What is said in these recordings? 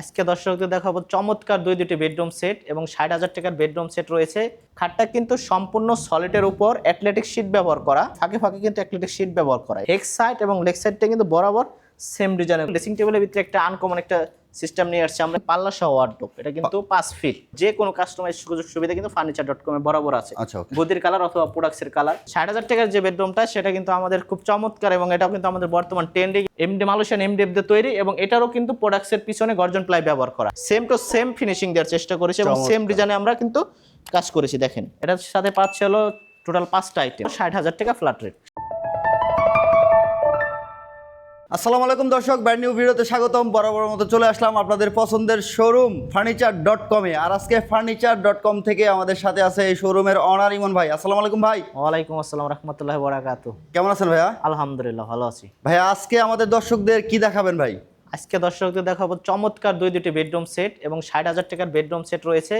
আজকে দর্শকদের দেখাবো চমৎকার দুই দুটি বেডরুম সেট এবং ষাট হাজার টাকার বেডরুম সেট রয়েছে। খাটটা কিন্তু সম্পূর্ণ সলিডের উপর অ্যাথলেটিক শিট ব্যবহার করা। ফাঁকে ফাঁকে কিন্তু অ্যাথলেটিক শিট ব্যবহার করা। হেক সাইড এবং লেগ সাইডটা কিন্তু বরাবর সেম ডিজাইনের ড্রেসিং টেবিলের ভিতরে একটা আনকমন একটা সিস্টেম নিয়ে আসছে আমরা পাল্লা সহ ওয়ার্ডরোব এটা কিন্তু পাঁচ ফিট যে কোনো কাস্টমাইজ সুযোগ সুবিধা কিন্তু ফার্নিচার ডট কমে বরাবর আছে। আচ্ছা গদির কালার অথবা প্রোডাক্টসের কালার ষাট হাজার টাকার যে বেডরুমটা সেটা কিন্তু আমাদের খুব চমৎকার এবং এটাও কিন্তু আমাদের বর্তমান ট্রেন্ডিং এমডি মালয়েশিয়ান এমডিএফ দিয়ে তৈরি এবং এটারও কিন্তু প্রোডাক্টসের পিছনে গর্জন প্লাই ব্যবহার করা। সেম টু সেম ফিনিশিং দেওয়ার চেষ্টা করেছি এবং সেম ডিজাইনে আমরা কিন্তু কাজ করেছি দেখেন। এটার সাথে পাচ্ছে হলো টোটাল পাঁচটা আইটেম ষাট হাজার টাকা ফ্ল্যাট রেট আসসালামু আলাইকুম দর্শক ব্র্যান্ড নিউ ভিডিওতে স্বাগতম। বরাবর মতো চলে আসলাম আপনাদের পছন্দের শোরুম ফার্নিচার ডট কমে আর আজকে ফার্নিচার ডট কম থেকে আমাদের সাথে আছে এই শোরুমের অনার ইমন ভাই। আসসালামু আলাইকুম ভাই। ওয়ালাইকুম আসসালাম রহমতুল্লাহ বরাকাত কেমন আছেন ভাইয়া? আলহামদুলিল্লাহ ভালো আছি। ভাইয়া আজকে আমাদের দর্শকদের কি দেখাবেন ভাই? আজকে দর্শকদের দেখাবো চমৎকার দুই দুটি বেডরুম সেট এবং ষাট হাজার টাকার বেডরুম সেট রয়েছে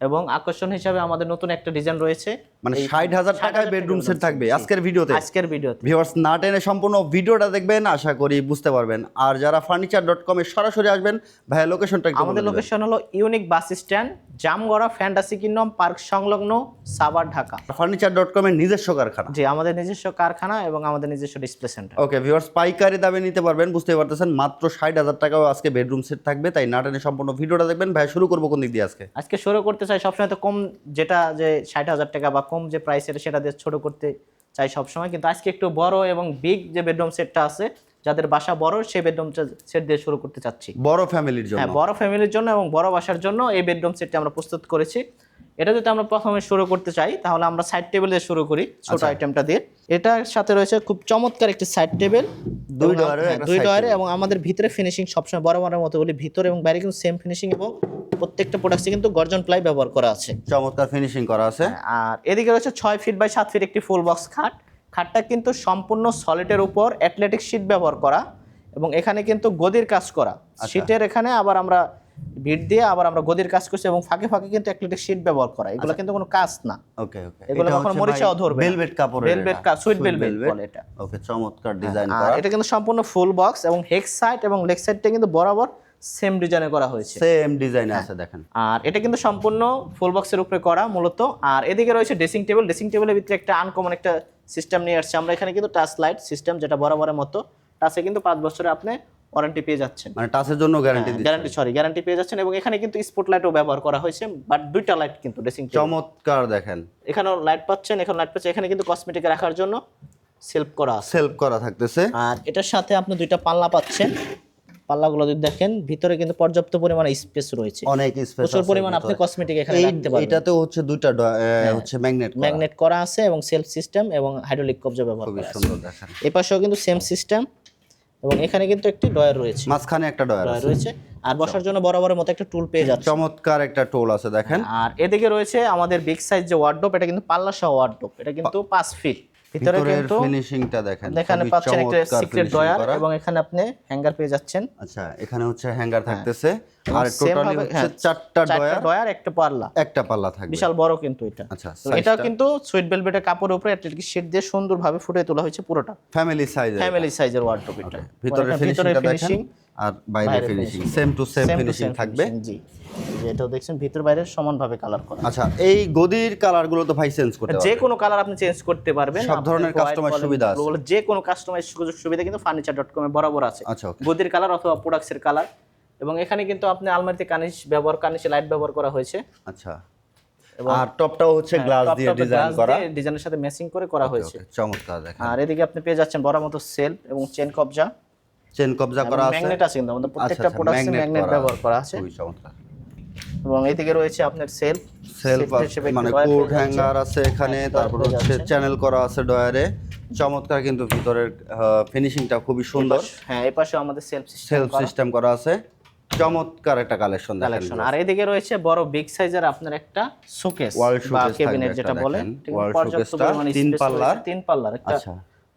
এবং আকর্ষণ হিসাবে আমাদের নতুন একটা ডিজাইন রয়েছে। মানে ষাট হাজার টাকায় বেডরুম সেট থাকবে আজকের ভিডিওতে। আজকের ভিডিওতে। ভিউয়ার্স না টেনে সম্পূর্ণ ভিডিওটা দেখবেন আশা করি বুঝতে পারবেন। আর যারা ফার্নিচার ডট কমে সরাসরি আসবেন ভাইয়া লোকেশনটা আমাদের লোকেশন হলো unique bus stand Jamgara fantasy kingdom park সংলগ্ন সাভার ঢাকা। ফার্নিচার ডট কমের নিজস্ব কারখানা। জি আমাদের নিজস্ব কারখানা এবং আমাদের নিজস্ব ডিসপ্লে সেন্টার ওকে ভিউয়ার্স পাইকারি দামে নিতে পারবেন বুঝতে পারতেছেন মাত্র ষাট হাজার টাকাও আজকে বেডরুম সেট থাকবে তাই নাটানে সম্পূর্ণ ভিডিওটা দেখবেন। ভাই শুরু করব কোন দিক দিয়ে আজকে? আজকে শুরু করতে চাই সবসময় তো কম যেটা যে ষাট হাজার টাকা বা কম যে প্রাইসের সেটা দিয়ে ছোট করতে চাই সবসময়। কিন্তু আজকে একটু বড় এবং বিগ যে বেডরুম সেটটা আছে যাদের বাসা বড় সেই বেডরুম সেট দিয়ে শুরু করতে চাচ্ছি। বড় ফ্যামিলির জন্য। হ্যাঁ বড় ফ্যামিলির জন্য এবং বড় বাসার জন্য এই বেডরুম সেটটি আমরা প্রস্তুত করেছি। এটা যদি আমরা প্রথমে শুরু করতে চাই তাহলে আমরা সাইড টেবিল দিয়ে শুরু করি ছোট আচ্ছা। আইটেমটা দিয়ে। এটার সাথে রয়েছে খুব চমৎকার একটি সাইড টেবিল দুই ডয়ারের একটা দুই ডয়ারে এবং আমাদের ভিতরে ফিনিশিং সবসময় বড় বড় মতো বলি। ভিতরে এবং বাইরে কিন্তু সেম ফিনিশিং এবং প্রত্যেকটা প্রোডাক্টে কিন্তু গর্জন প্লাই ব্যবহার করা আছে। চমৎকার ফিনিশিং করা আছে। আর এদিকে রয়েছে ছয় ফিট বাই সাত ফিট একটি ফুল বক্স খাট। খাটটা কিন্তু সম্পূর্ণ সলিডের উপর অ্যাথলেটিক শিট ব্যবহার করা এবং এখানে কিন্তু গদির কাজ করা। আচ্ছা। শিটের এখানে আবার আমরা ভিট দিয়ে আবার আমরা গদির কাজ করছি এবং ফাঁকে ফাঁকে কিন্তু অ্যাথলেটিক শিট ব্যবহার করা। আচ্ছা। এগুলো কিন্তু কোনো কাজ না। ওকে ওকে। এগুলো কখনো মরিচাও ধরবে। ভেলভেট কাপড়ের ভেলভেট সুইট ভেলভেট বলে এটা। ওকে চমৎকার ডিজাইন করা। এটা কিন্তু সম্পূর্ণ ফুল বক্স এবং হেক্স সাইড এবং লেগ সাইডটা কিন্তু বরাবর সেম ডিজাইনে করা হয়েছে। সেম ডিজাইনে আছে দেখেন। আর এটা কিন্তু সম্পূর্ণ ফুল বক্সের উপরে করা মূলত। আর এদিকে রয়েছে ড্রেসিং টেবিল ড্রেসিং টেবিলের ভিতরে একটা আনকমন একটা সিস্টেম নিয়ে আসছে। আমরা এখানে কিন্তু টাচ লাইট সিস্টেম যেটা বরাবরের মতো টাচে কিন্তু পাঁচ বছরে আপনি ওয়ারেন্টি পেয়ে যাচ্ছেন। মানে টাচের জন্য গ্যারান্টি গ্যারান্টি সরি গ্যারান্টি পেয়ে যাচ্ছেন। এবং এখানে কিন্তু স্পট লাইটও ব্যবহার করা হয়েছে বাট দুইটা লাইট কিন্তু ড্রেসিং চমৎকার দেখেন। এখানেও লাইট পাচ্ছেন এখানে লাইট পাচ্ছেন। এখানে কিন্তু কসমেটিক রাখার জন্য সেলফ করা সেলফ করা থাকতেছে। আর এটার সাথে আপনি দুইটা পাল্লা পাচ্ছেন। পাল্লাগুলো যদি দেখেন ভিতরে কিন্তু পর্যাপ্ত পরিমাণে স্পেস রয়েছে। অনেক স্পেস প্রচুর পরিমাণ আপনি কসমেটিক এখানে রাখতে পারবেন। এটাতেও হচ্ছে দুইটা হচ্ছে ম্যাগনেট ম্যাগনেট করা আছে এবং সেলফ সিস্টেম এবং হাইড্রোলিক কবজা ব্যবহার করা আছে। এই পাশেও কিন্তু সেম সিস্টেম এবং এখানে কিন্তু একটি ডয়ার রয়েছে। মাঝখানে একটা ডয়ার রয়েছে। আর বসার জন্য বরাবরের মতো একটা টুল পেয়ে যাচ্ছে। চমৎকার একটা টুল আছে দেখেন। আর এদিকে রয়েছে আমাদের বিগ সাইজ যে ওয়ার্ডরোব এটা কিন্তু পাল্লা সহ ওয়ার্ডরোব এটা কিন্তু পাঁচ ফিট ভিতরে কিন্তু ফিনিশিংটা দেখেন এখানে পাচ্ছেন একটা সিক্রেট ডয়ার এবং এখানে আপনি হ্যাঙ্গার পেয়ে যাচ্ছেন। আচ্ছা এখানে হচ্ছে হ্যাঙ্গার থাকতেছে। আর টোটালি হচ্ছে হ্যাঁ, চারটা চারটা ডয়ার ডয়ার একটা পাল্লা। একটা পাল্লা থাকবে। বিশাল বড় কিন্তু এটা। আচ্ছা তো এটাও কিন্তু সুইট ভেলভেটের কাপড়ের উপরে একটা শীট দিয়ে সুন্দরভাবে ফুটে তোলা হয়েছে পুরোটা। ফ্যামিলি সাইজ ফ্যামিলি সাইজের ওয়ার্ডরোব এটা। ভিতরে মানে ফিনিশিংটা দেখেন। finishing, আর বাইরে finishing. Same to same finishing থাকবে। জি। যে এটাও দেখছেন ভিতর বাইরে সমানভাবে কালার করা। আচ্ছা এই গদির কালারগুলো তো ভাই চেঞ্জ করতে যে কোনো কালার আপনি চেঞ্জ করতে পারবেন। সব ধরনের বলেন, সুবিধা আছে। যে কোনো কাস্টমাইজ সুযোগ সুবিধা কিন্তু ফার্নিচার ডট কমে বরাবর আছে। আচ্ছা গদির কালার অথবা প্রোডাক্টসের কালার এবং এখানে কিন্তু আপনি আলমারিতে কানিশ ব্যবহার কানিশে লাইট ব্যবহার করা হয়েছে। আচ্ছা। হ্যাঁ, আর টপটাও হচ্ছে গ্লাস দিয়ে ডিজাইন করা। ডিজাইনের সাথে ম্যাচিং করে করা হয়েছে। চমৎকার দেখেন। আর এদিকে আপনি পেয়ে যাচ্ছেন বড় মতো সেলফ এবং চেন কবজা। চেন কবজা করা আছে ম্যাগনেট আছে। কিন্তু আমাদের আচ্ছা প্রত্যেকটা আচ্ছা প্রোডাক্টে ম্যাগনেট ম্যাগনেট ব্যবহার করা আছে। খুবই চমৎকার। এবং এইদিকে রয়েছে আপনার সেলফ সেলফ মানে কোট হ্যাঙ্গার আছে এখানে তারপর হচ্ছে চ্যানেল করা আছে ডয়ারে চমৎকার কিন্তু ভিতরের ফিনিশিংটা খুবই সুন্দর। হ্যাঁ এই পাশে আমাদের সেলফ সেলফ সিস্টেম করা। আছে। চমৎকার একটা কালেকশন কালেকশন আর এদিকে রয়েছে বড় বিগ সাইজের আপনার একটা বা showcase ক্যাবিনেট যেটা একটা বলে দেখেন। ঠিক আছে? Wall পর্যাপ্ত showcase টা পরিমাণে তিন পাল্লার। তিন পাল্লার একটা আচ্ছা।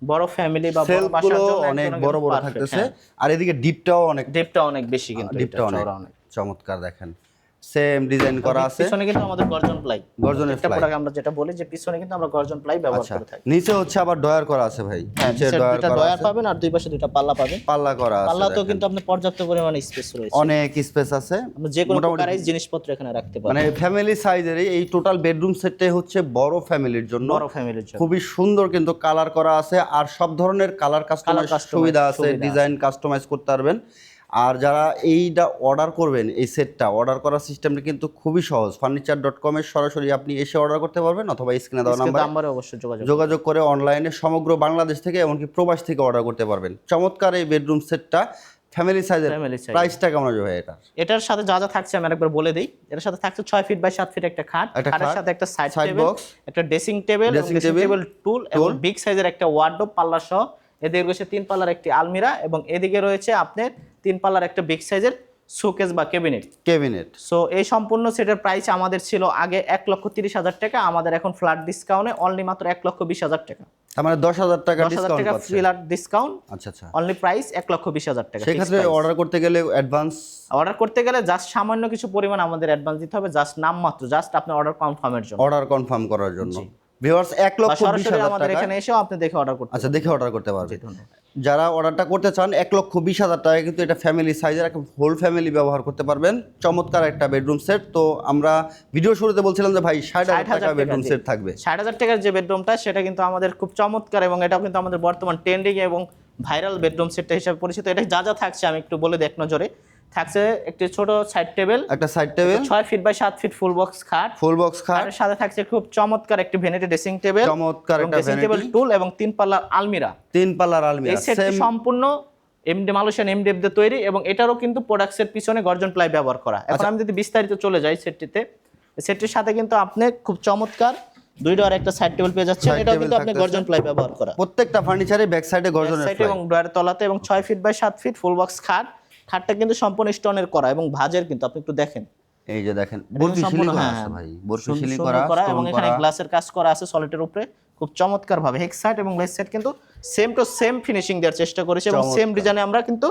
বড় ফ্যামিলি বা বড় বাসার জন্য অনেক বড় বড় থাকতেছে। হ্যাঁ। আর এদিকে ডিপটাও অনেক ডিপটা অনেক বেশি কিন্তু ডিপটা অনেক। চমৎকার দেখেন। সেম ডিজাইন করা আছে। পিছনে কিন্তু আমাদের গর্জন প্লাই গর্জনের একটা প্রোডাক্ট আমরা যেটা বলি যে পিছনে কিন্তু আমরা গর্জন প্লাই ব্যবহার আচ্ছা। করে থাকি। নিচে হচ্ছে আবার ডয়ার করা আছে ভাই। হ্যাঁ নিচে ডয়ার করা ডয়ার পাবেন আর দুই পাশে দুইটা পাল্লা পাবেন। পাল্লা করা আছে পাল্লাতেও দেখেন। কিন্তু আপনার পর্যাপ্ত পরিমাণে স্পেস রয়েছে। অনেক স্পেস আছে। আপনি যে কোনো প্রকারের জিনিসপত্র এখানে রাখতে পারেন মানে ফ্যামিলি সাইজের এই টোটাল বেডরুম সেটটাই হচ্ছে বড় ফ্যামিলির জন্য বড় ফ্যামিলির জন্য। খুবই সুন্দর কিন্তু কালার করা আছে। আর সব ধরনের কালার কাস্টমাইজ সুবিধা আছে। ডিজাইন কাস্টমাইজ করতে পারবেন। আর যারা এইটা অর্ডার করবেন এই সেটটা অর্ডার করার সিস্টেমটা কিন্তু খুবই সহজ। ফার্নিচার ডট কমের সরাসরি আপনি এসে অর্ডার করতে পারবেন অথবা স্ক্রিনে দেওয়া নাম্বার নাম্বারে অবশ্যই যোগাযোগ যোগাযোগ করে অনলাইনে সমগ্র বাংলাদেশ থেকে এমনকি প্রবাস থেকে অর্ডার করতে পারবেন। চমৎকার এই বেডরুম সেটটা ফ্যামিলি সাইজের প্রাইসটা কেমন হবে এটা এটার? সাথে যা যা থাকছে আমি আরেকবার বলে দিই। এটার সাথে থাকছে ছয় ফিট বাই সাত ফিট একটা খাট খাটের খাট, সাথে একটা সাইড টেবিল একটা dressing table dressing table stool এবং বিগ সাইজের একটা ওয়ার্ডরোব পাল্লা সহ। এদিকে রয়েছে তিন পাল্লার একটি আলমিরা এবং এদিকে রয়েছে আপনার তিন পাল্লার একটা বিগ সাইজের শোকেস বা ক্যাবিনেট কেবিনেট সো এই সম্পূর্ণ সেটের প্রাইস আমাদের ছিল আগে এক লক্ষ তিরিশ হাজার টাকা আমাদের এখন ফ্ল্যাট ডিসকাউন্টে অনলি মাত্র এক লক্ষ বিশ হাজার টাকা। মানে দশ হাজার টাকা ফ্ল্যাট ডিসকাউন্ট আচ্ছা আচ্ছা। অনলি প্রাইস এক লক্ষ বিশ হাজার টাকা। সেক্ষেত্রে অর্ডার করতে গেলে অ্যাডভান্স অর্ডার করতে গেলে জাস্ট সামান্য কিছু পরিমাণ আমাদের অ্যাডভান্স দিতে হবে জাস্ট নামমাত্র জাস্ট আপনার অর্ডার কনফার্মের জন্য। অর্ডার কনফার্ম করার জন্য। ভিউয়ার্স এক লক্ষ সরাসরি আমাদের এখানে এসেও আপনি দেখে অর্ডার করতে আচ্ছা দেখে অর্ডার করতে পারবে ধন্যবাদ। যারা অর্ডারটা করতে চান এক লক্ষ বিশ হাজার টাকা কিন্তু এটা ফ্যামিলি সাইজের একটা হোল ফ্যামিলি ব্যবহার করতে পারবেন। চমৎকার একটা বেডরুম সেট তো আমরা ভিডিও শুরুতে বলছিলাম যে ভাই ষাট হাজার 60,000 টাকা টাকা বেডরুম সেট থাকবে। ষাট হাজার টাকার যে বেডরুমটা সেটা কিন্তু আমাদের খুব চমৎকার এবং এটাও কিন্তু আমাদের বর্তমান ট্রেন্ডিং এবং ভাইরাল বেডরুম সেটটা হিসেবে পরিচিত। এটা যা যা থাকছে আমি একটু বলে দেখ নজরে। থাকছে একটি ছোট সাইড টেবিল একটা সাইড টেবিল ছয় ফিট বাই সাত ফিট ফুল বক্স খাট। ফুল বক্স খাট। খাটের সাথে থাকছে খুব চমৎকার একটি ভ্যানিটি ড্রেসিং টেবিল চমৎকার একটা ড্রেসিং টেবিল টুল এবং তিন পাল্লার আলমিরা। তিন পাল্লার এই সেটটি সম্পূর্ণ এমডি মালয়েশিয়ান এমডিএফ দিয়ে তৈরি এবং এটারও কিন্তু প্রোডাক্টসের পিছনে গর্জন প্লাই ব্যবহার করা। এখন আচ্ছা। আমি যদি বিস্তারিত চলে যাই সেটটিতে সেটটির সাথে কিন্তু আপনি খুব চমৎকার দুই ডোয়ার একটা সাইড টেবিল পেয়ে যাচ্ছেন এটাও কিন্তু আপনি গর্জন প্লাই ব্যবহার করা। প্রত্যেকটা ফার্নিচারে ব্যাক সাইডে গর্জনের সাইড এবং ডোয়ারের তলাতে এবং ছয় ফিট বাই সাত ফিট ফুল বক্স খাট। খাটটা কিন্তু সম্পূর্ণ স্টোনের করা এবং ভাজের কিন্তু আপনি একটু দেখেন। এই যে দেখেন এটা করা হ্যাঁ, আছে ভাই বরফি সুন্দর- করা এবং এখানে গ্লাসের কাজ করা আছে সলিডের উপরে খুব চমৎকার ভাবে হেক সাইড এবং লেস সাইড কিন্তু সেম টু সেম ফিনিশিং দেওয়ার চেষ্টা করেছি এবং সেম ডিজাইনে আমরা কিন্তু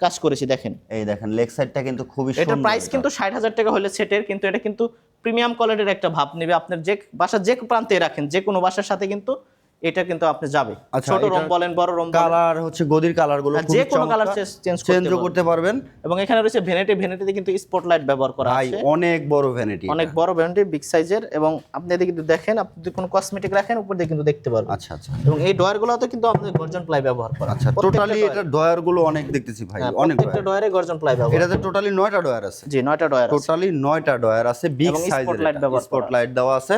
কাজ করেছি দেখেন। এই দেখেন লেগ সাইডটা কিন্তু খুবই সুন্দর প্রাইস কিন্তু ষাট হাজার টাকা হলে সেটের কিন্তু এটা কিন্তু প্রিমিয়াম কোয়ালিটির একটা ভাব নেবে। আপনার যে বাসা যে প্রান্তে রাখেন যে কোনো বাসার সাথে কিন্তু এটা কিন্তু আপনি যাবে। আচ্ছা, ছোট এটার বলেন বড় রুম কালার হচ্ছে গদির কালারগুলো যে কোনো কালার চেঞ্জ চেঞ্জও করতে পারবেন। এবং এখানে রয়েছে ভ্যানিটি ভ্যানিটিতে কিন্তু স্পটলাইট ব্যবহার করা ভাই আছে। অনেক বড় ভ্যানিটি অনেক বড় ভ্যানিটি বিগ সাইজের এবং আপনি এদিকে কিন্তু দেখেন আপনি যদি কোনো কসমেটিক রাখেন উপর দিয়ে কিন্তু দেখতে পারবেন। আচ্ছা আচ্ছা। এবং এই ডয়ার গুলোতে কিন্তু আপনাদের গর্জন প্লাই ব্যবহার করা আচ্ছা টোটালি এটা ডয়ারগুলো অনেক দেখতেছি ভাই হ্যাঁ, অনেক প্রত্যেকটা ডয়ার গর্জন প্লাই ব্যবহার এটাতে টোটালি নয়টা ডয়ার আছে। জি নয়টা ডয়ার টোটালি নয়টা ডয়ার আছে বিগ সাইজের স্পটলাইট দেওয়া আছে।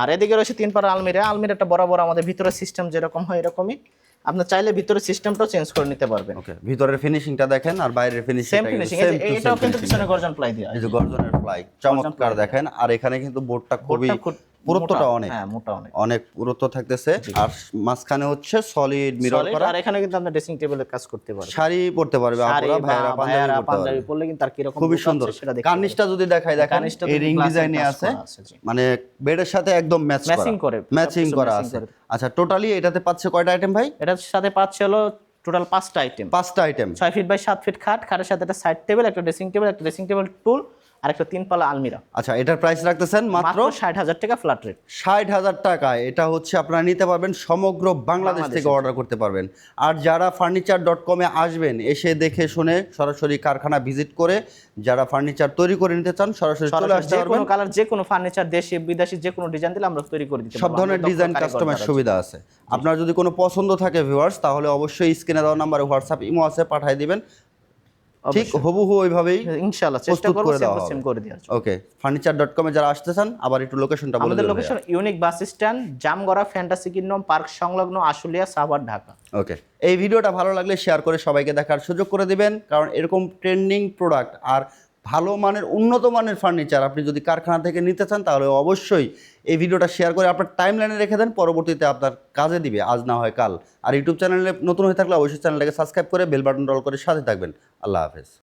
আর এদিকে রয়েছে তিন পার আলমিরা। আলমিরাটা বরাবর আমাদের ভিতরে সিস্টেম যেরকম হয় এরকমই। আপনি চাইলে ভিতরে সিস্টেমটাও চেঞ্জ করে নিতে পারবেন। ওকে ভিতরের ফিনিশিংটা দেখেন আর বাইরের ফিনিশিং সেম ফিনিশিং এটাও কিন্তু পিছনে গর্জন প্লাই দেয়া এই যে গর্জনের প্লাই চমৎকার দেখেন। আর এখানে কিন্তু বোর্ডটা খুবই পুরুত্বটা অনেক। হ্যাঁ মোটা অনেক। অনেক পুরুত্ব থাকতেছে। আর মাঝখানে হচ্ছে সলিড মিরর করা। আর এখানে কিন্তু আপনি ড্রেসিং টেবিলের কাজ করতে পারবেন শাড়ি পড়তে পারবে শাড়ি আপুরা ভাইয়েরা পাঞ্জাবি পাঞ্জাবি পরলে কিন্তু কীরকম খুবই look সুন্দর। কার্নিশটা যদি দেখাই দেখেন কার্নিশটা এই রিং ডিজাইনে আছে। মানে বেডের সাথে একদম ম্যাচ Matching করে, ম্যাচিং করা আছে। আচ্ছা টোটালি এটাতে পাচ্ছে কয়টা আইটেম ভাই? এটার সাথে পাচ্ছে হলো টোটাল পাঁচটা আইটেম পাঁচটা আইটেম ছয় ফিট বাই সাত ফিট খাট খাটের সাথে একটা সাইড টেবিল একটা ড্রেসিং টেবিল একটা ড্রেসিং টেবিল টুল আর একটা তিন পালা আলমিরা। আচ্ছা এটার প্রাইস রাখতেছেন মাত্র ষাট হাজার টাকা ফ্ল্যাট রেট ষাট হাজার টাকায় এটা হচ্ছে আপনারা নিতে পারবেন সমগ্র বাংলাদেশ থেকে অর্ডার করতে পারবেন। আর যারা ফার্নিচার ডট কমে আসবেন এসে দেখে শুনে সরাসরি কারখানা ভিজিট করে যারা ফার্নিচার তৈরি করে নিতে চান সরাসরি চলে আসতে পারবেন। কোনো কালার যে কোনো ফার্নিচার দেশি বিদেশি যে কোনো ডিজাইন দিলে আমরা তৈরি করে দিতে সব ধরনের ডিজাইন দ্বারা। সুবিধা আছে। আপনার যদি কোনো পছন্দ থাকে ভিউয়ার্স তাহলে অবশ্যই স্ক্রিনে দেওয়া নাম্বারে হোয়াটসঅ্যাপ ইমো আছে পাঠিয়ে দিবেন। ঠিক হবুহু ওইভাবেই ইনশাআল্লাহ চেষ্টা করব সেম করে দেওয়ার ওকে ফার্নিচার ডট কমে যারা আসতে চান আবার একটু লোকেশনটা বলে আমাদের location unique bus stand Jamgara fantasy kingdom park সংলগ্ন আশুলিয়া সাভার ঢাকা। ওকে এই ভিডিওটা ভালো লাগলে শেয়ার করে সবাইকে দেখার সুযোগ করে দিবেন কারণ এরকম ট্রেন্ডিং প্রোডাক্ট আর ভালো মানের, উন্নত মানের ফার্নিচার আপনি যদি কারখানা থেকে নিতে চান, তাহলে অবশ্যই এই ভিডিওটা শেয়ার করে আপনার টাইম লাইনে রেখে দেন, পরবর্তীতে আপনার কাজে দিবে। আজ না হয় কাল। আর ইউটিউব চ্যানেলে নতুন হয়ে থাকলে অবশ্যই চ্যানেলটাকে সাবস্ক্রাইব করে বেল বাটন রল করে সাথে থাকবেন। আল্লাহ হাফেজ।